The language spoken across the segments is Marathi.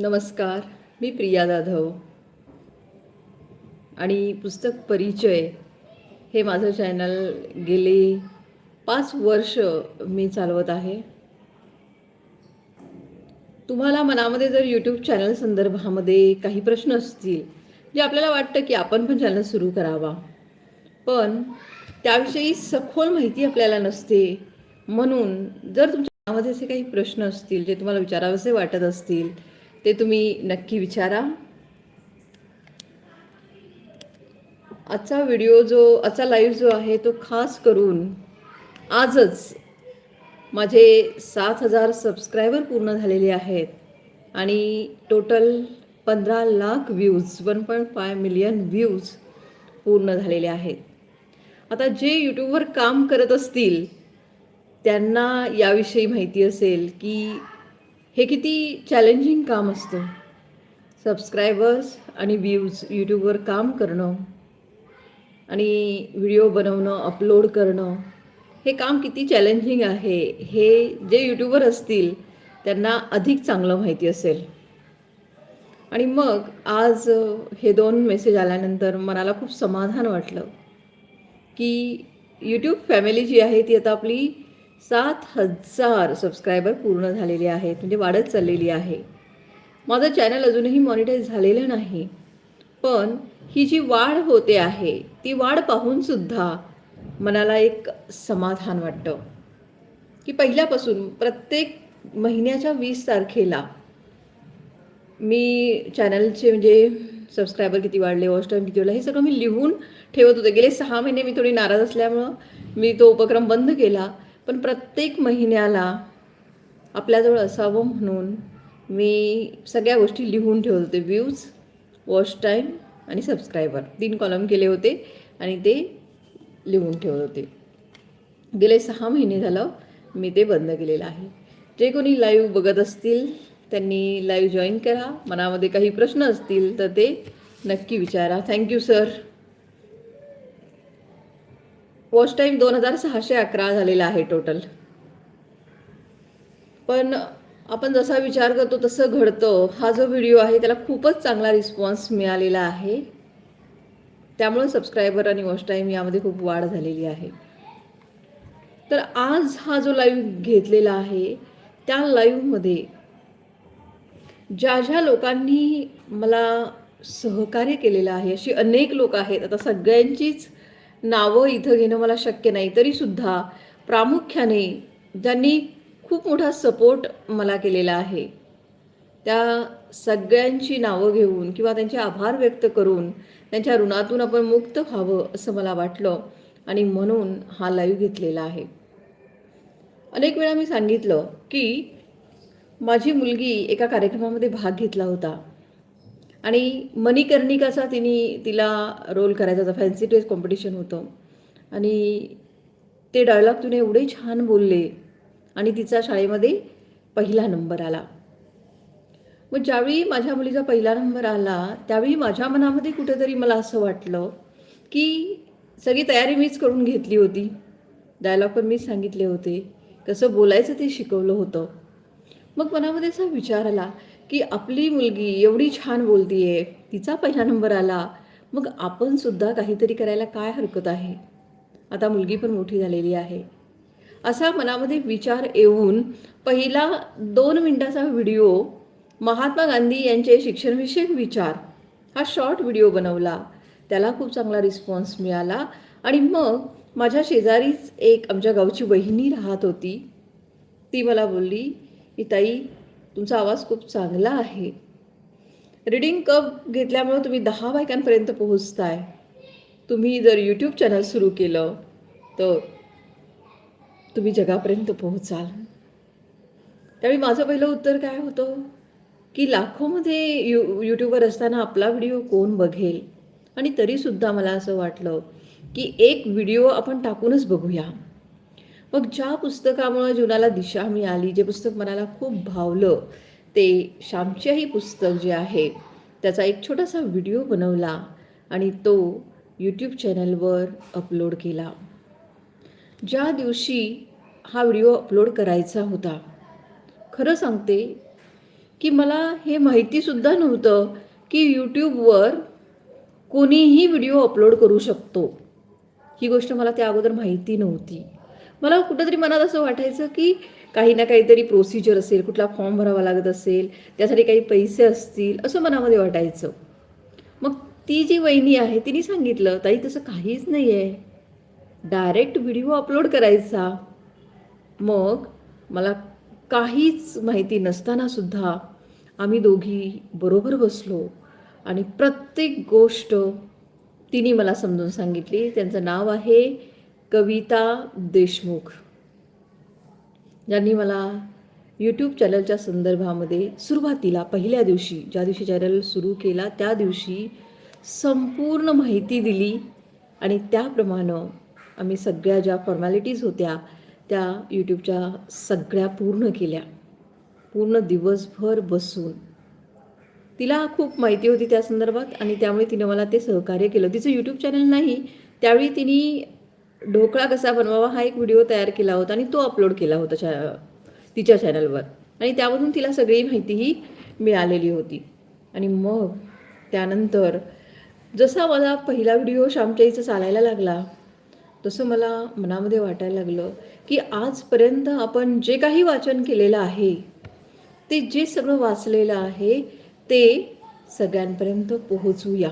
नमस्कार मी प्रिया जाधव. आणि पुस्तक परिचय हे माझं चॅनल गेले पाच वर्ष मी चालवत आहे. तुम्हाला मनामध्ये जर यूट्यूब चॅनल संदर्भामध्ये काही प्रश्न असतील जे आपल्याला वाटतं की आपण पण चॅनल सुरू करावा. पण त्याविषयी सखोल माहिती आपल्याला नसते. म्हणून जर तुमच्या मनामध्ये असे काही प्रश्न असतील जे तुम्हाला विचारावेसे वाटत असतील ते तुम्ही नक्की विचारा. आजचा व्हिडिओ जो आजचा लाईव्ह जो आहे तो खास करून आजच माझे सात हजार सबस्क्रायबर पूर्ण झालेले आहेत आणि टोटल पंधरा lakh views one point five million views पूर्ण झालेले आहेत. आता जे यूट्यूबवर काम करत असतील त्यांना याविषयी माहिती असेल की हे किती चॅलेंजिंग काम असतं. सबस्क्रायबर्स आणि व्ह्यूज यूट्यूबवर काम करणं आणि व्हिडिओ बनवणं अपलोड करणं हे काम किती चॅलेंजिंग आहे हे जे यूट्यूबर असतील त्यांना अधिक चांगलं माहिती असेल. आणि मग आज हे दोन मेसेज आल्यानंतर मनाला खूप समाधान वाटलं की यूट्यूब फॅमिली जी आहे ती आता आपली सात हजार सबस्क्रायबर पूर्ण झालेले आहेत म्हणजे वाढत चाललेली आहे. माझं चॅनल अजूनही मॉनिटाईज झालेलं नाही. पण ही जी वाढ होते आहे ती वाढ पाहूनसुद्धा मनाला एक समाधान वाटतं. की पहिल्यापासून प्रत्येक महिन्याच्या वीस तारखेला मी चॅनलचे म्हणजे सबस्क्रायबर किती वाढले वॉच टाईम किती वाढला हे सगळं मी लिहून ठेवत होते. गेले सहा महिने मी थोडी नाराज असल्यामुळं मी तो उपक्रम बंद केला. पण प्रत्येक महिन्याला आपल्याजवळ असावं म्हणून मी सगळ्या गोष्टी लिहून ठेवत होते व्ह्यूज वॉच टाईम आणि सबस्क्रायबर. तीन कॉलम केले होते आणि ते लिहून ठेवत होते. गेले सहा महिने झालं मी ते बंद केलेलं आहे. जे कोणी लाईव्ह बघत असतील त्यांनी लाईव्ह जॉईन करा. मनामध्ये काही प्रश्न असतील तर ते नक्की विचारा. थँक्यू सर वॉच टाईम दोन हजार सहाशे अकरा झालेला आहे टोटल पण आपण जसा विचार करतो तसं घडतं. हा जो व्हिडिओ आहे त्याला खूपच चांगला रिस्पॉन्स मिळालेला आहे. त्यामुळं सबस्क्रायबर आणि वॉच टाईम यामध्ये खूप वाढ झालेली आहे. तर आज हा जो लाईव्ह घेतलेला आहे त्या लाईव्हमध्ये ज्या ज्या लोकांनी मला सहकार्य केलेलं आहे अशी अनेक लोक आहेत. आता सगळ्यांचीच नावं इथं घेणं मला शक्य नाही तरीसुद्धा प्रामुख्याने ज्यांनी खूप मोठा सपोर्ट मला केलेला आहे त्या सगळ्यांची नावं घेऊन किंवा त्यांचे आभार व्यक्त करून त्यांच्या ऋणातून आपण मुक्त व्हावं असं मला वाटलं आणि म्हणून हा लाईव्ह घेतलेला आहे. अनेक वेळा मी सांगितलं की माझी मुलगी एका कार्यक्रमामध्ये भाग घेतला होता. आणि मणिकर्णिकाचा तिने तिला रोल करायचा होता फॅन्सी ड्रेस कॉम्पिटिशन होतं. आणि ते डायलॉग तिने एवढे छान बोलले आणि तिचा शाळेमध्ये पहिला नंबर आला. मग ज्यावेळी माझ्या मुलीचा पहिला नंबर आला त्यावेळी माझ्या मनामध्ये कुठेतरी मला असं वाटलं की सगळी तयारी मीच करून घेतली होती. डायलॉग पण मीच सांगितले होते. कसं बोलायचं ते शिकवलं होतं. मग मनामध्ये असा विचार आला की आपली मुलगी एवढी छान बोलतीये तिचा पहिला नंबर आला मग आपण सुद्धा काहीतरी करायला काय हरकत आहे? आता मुलगी पण मोठी झालेली आहे. असा मनामध्ये विचार येऊन पहिला दोन मिनटाचा व्हिडिओ महात्मा गांधी यांचे शिक्षणविषयक विचार हा शॉर्ट व्हिडिओ बनवला. त्याला खूप चांगला रिस्पॉन्स मिळाला आणि मग माझ्या शेजारीच एक आमच्या गावची वहिनी राहत होती. ती मला बोलली की ताई तुमचा आवाज खूप चांगला आहे. रीडिंग कप घेतल्यामुळे तुम्ही दहा बायकांपर्यंत पोहोचताय. तुम्ही जर यूट्यूब चॅनल सुरू केलं तर तुम्ही जगापर्यंत पोहोचाल. त्यावेळी माझं पहिलं उत्तर काय होतं? की लाखोमध्ये यू यूट्यूबवर असताना आपला व्हिडिओ कोण बघेल? आणि तरीसुद्धा मला असं वाटलं की एक व्हिडिओ आपण टाकूनच बघूया. मग ज्या पुस्तकामुळं जीवनाला दिशा मिळाली जे पुस्तक मनाला खूप भावलं ते श्यामच्याही पुस्तक जे आहे त्याचा एक छोटासा व्हिडिओ बनवला आणि तो यूट्यूब चॅनलवर अपलोड केला. ज्या दिवशी हा व्हिडिओ अपलोड करायचा होता खरं सांगते की मला हे माहितीसुद्धा नव्हतं की यूट्यूबवर कोणीही व्हिडिओ अपलोड करू शकतो. ही गोष्ट मला त्या अगोदर माहिती नव्हती. मला कुठंतरी मनात असं वाटायचं की काही ना काहीतरी प्रोसिजर असेल कुठला फॉर्म भरावा लागत असेल त्यासाठी काही पैसे असतील असं मनामध्ये वाटायचं. मग ती जी वहिनी आहे तिने सांगितलं ताई तसं काहीच नाही आहे डायरेक्ट व्हिडिओ अपलोड करायचा. मग मला काहीच माहिती नसतानासुद्धा आम्ही दोघी बरोबर बसलो आणि प्रत्येक गोष्ट तिने मला समजून सांगितली. त्यांचं नाव आहे कविता देशमुख. ज्यांनी मला यूट्यूब चॅनलच्या संदर्भामध्ये सुरुवातीला पहिल्या दिवशी ज्या दिवशी चॅनल सुरू केला त्या दिवशी संपूर्ण माहिती दिली आणि त्याप्रमाणे आम्ही सगळ्या ज्या फॉर्मॅलिटीज होत्या त्या यूट्यूबच्या सगळ्या पूर्ण केल्या. पूर्ण दिवसभर बसून. तिला खूप माहिती होती त्या संदर्भात आणि त्यामुळे तिनं मला ते सहकार्य केलं. तिचं यूट्यूब चॅनल नाही त्यावेळी तिने ढोकळा कसा बनवावा हा एक व्हिडिओ तयार केला होता आणि तो अपलोड केला होता चॅ तिच्या चॅनलवर. आणि त्यामधून तिला सगळी माहितीही मिळालेली होती. आणि मग त्यानंतर जसा मला पहिला व्हिडिओ श्यामच्याईचा चालायला लागला तसं मला मनामध्ये वाटायला लागलं की आजपर्यंत आपण जे काही वाचन केलेलं आहे ते जे सगळं वाचलेलं आहे ते सगळ्यांपर्यंत पोहोचूया.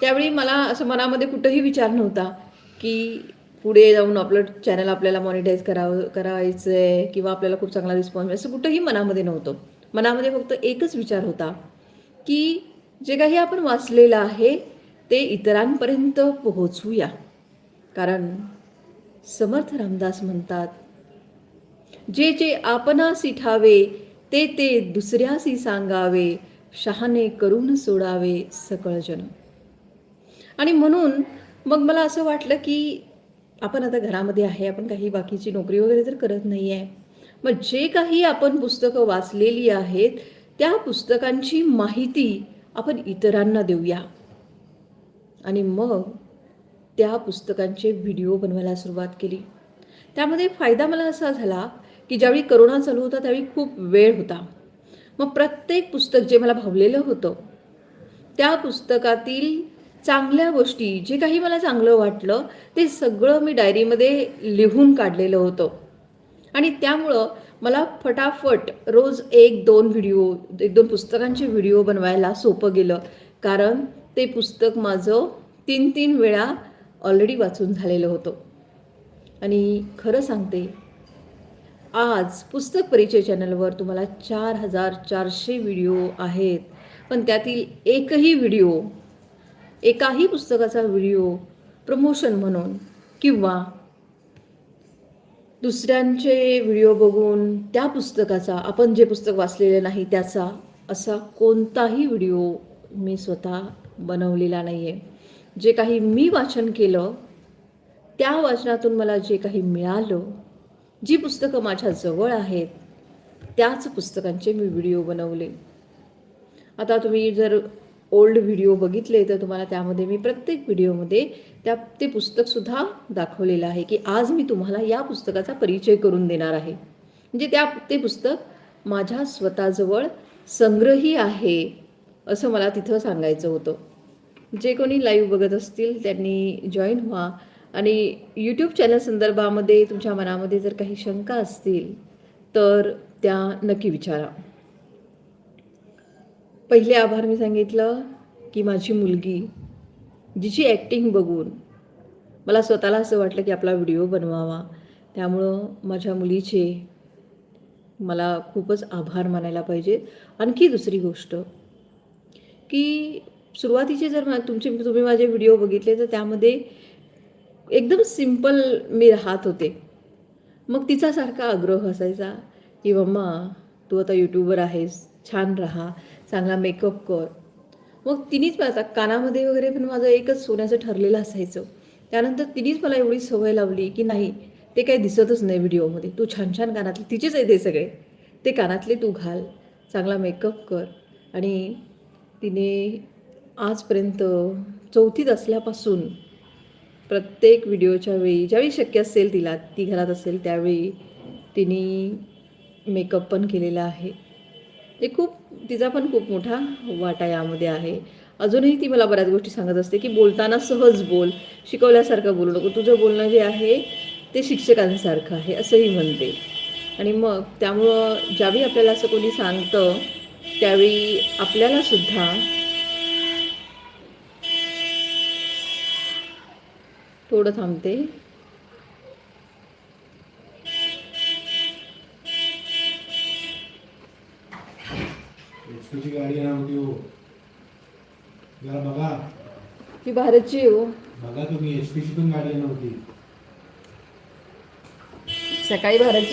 त्यावेळी मला असं मनामध्ये कुठंही विचार नव्हता. की पुढे जाऊन आपलं चॅनल आपल्याला मॉनिटाईज करावं करायचं आहे किंवा आपल्याला खूप चांगला रिस्पॉन्स असं कुठंही मनामध्ये नव्हतं. मनामध्ये फक्त एकच विचार होता की जे काही आपण वाचलेलं आहे ते इतरांपर्यंत पोहोचूया. कारण समर्थ रामदास म्हणतात जे जे आपणासी ठावे ते ते दुसऱ्यासी सांगावे शहाणे करून सोडावे सकळजन आणि म्हणून मग मला असं वाटलं की आपण आता घरामध्ये आहे आपण काही बाकीची नोकरी वगैरे तर करत नाही आहे मग जे काही आपण पुस्तकं वाचलेली आहेत त्या पुस्तकांची माहिती आपण इतरांना देऊया. आणि मग त्या पुस्तकांचे व्हिडिओ बनवायला सुरुवात केली. त्यामध्ये फायदा मला असा झाला की ज्यावेळी करोना चालू होता त्यावेळी खूप वेळ होता. मग प्रत्येक पुस्तक जे मला भावलेलं होतं त्या पुस्तकातील चांगल्या गोष्टी जे काही मला चांगलं वाटलं ते सगळं मी डायरीमध्ये लिहून काढलेलं होतं. आणि त्यामुळं मला फटाफट रोज एक दोन व्हिडिओ एक दोन पुस्तकांचे व्हिडिओ बनवायला सोपं गेलं. कारण ते पुस्तक माझं तीन तीन वेळा ऑलरेडी वाचून झालेलं होतं. आणि खरं सांगते आज पुस्तक परिचय चॅनलवर तुम्हाला चार हजार चारशे व्हिडिओ आहेत. पण त्यातील एकही व्हिडिओ एकाही पुस्तकाचा व्हिडिओ प्रमोशन म्हणून किंवा दुसऱ्यांचे व्हिडिओ बघून त्या पुस्तकाचा आपण जे पुस्तक वाचलेलं नाही त्याचा असा कोणताही व्हिडिओ मी स्वतः बनवलेला नाही आहे जे काही मी वाचन केलं त्या वाचनातून मला जे काही मिळालं जी पुस्तकं माझ्या जवळ आहेत त्याच पुस्तकांचे मी व्हिडिओ बनवले. आता तुम्ही जर ओल्ड व्हिडिओ बघितले तर तुम्हाला त्यामध्ये मी प्रत्येक व्हिडिओमध्ये त्या ते पुस्तकसुद्धा दाखवलेलं आहे की आज मी तुम्हाला या पुस्तकाचा परिचय करून देणार आहे. म्हणजे त्या ते पुस्तक माझ्या स्वतःजवळ संग्रही आहे असं मला तिथं सांगायचं होतं. जे कोणी लाईव्ह बघत असतील त्यांनी जॉईन व्हा. आणि यूट्यूब चॅनल संदर्भामध्ये तुमच्या मनामध्ये जर काही शंका असतील तर त्या नक्की विचारा. पहिले आभार मी सांगितलं की माझी मुलगी जिची ॲक्टिंग बघून मला स्वतःला असं वाटलं की आपला व्हिडिओ बनवावा. त्यामुळं माझ्या मुलीचे मला खूपच आभार मानायला पाहिजे. आणखी दुसरी गोष्ट की सुरुवातीचे जर मा तुमचे तुम्ही माझे व्हिडिओ बघितले तर त्यामध्ये एकदम सिंपल मी राहत होते. मग तिचा सारखा आग्रह असायचा की मम्मा तू आता यूट्यूबवर आहेस छान राहा. चांगला मेकअप कर. मग तिनेच आता कानामध्ये वगैरे पण माझं एकच सोन्याचं ठरलेलं असायचं. त्यानंतर तिनेच मला एवढी सवय लावली की नाही ते काही दिसतच नाही व्हिडिओमध्ये. तू छान छान कानातले तिचेच आहे ते सगळे. ते कानातले तू घाल चांगला मेकअप कर. आणि तिने आजपर्यंत चौथीत असल्यापासून प्रत्येक व्हिडिओच्या वेळी ज्यावेळी शक्य असेल तिला ती घरात असेल त्यावेळी तिने मेकअप पण केलेला आहे. ते खूप तिचा पण खूप मोठा वाटा यामध्ये आहे. अजूनही ती मला बऱ्याच गोष्टी सांगत असते की बोलताना सहज बोल शिकवल्यासारखं बोलू नको. तुझं बोलणं जे आहे ते शिक्षकांसारखं आहे असंही म्हणते. आणि मग त्यामुळं ज्यावेळी आपल्याला असं कोणी सांगतं त्यावेळी आपल्याला सुद्धा थोडं थांबते. एचपीची गाडी होती हो. जरा बघा. ती भारतची हो. बघा तुम्ही एचपीची पण गाडी होती सकाळी भारतची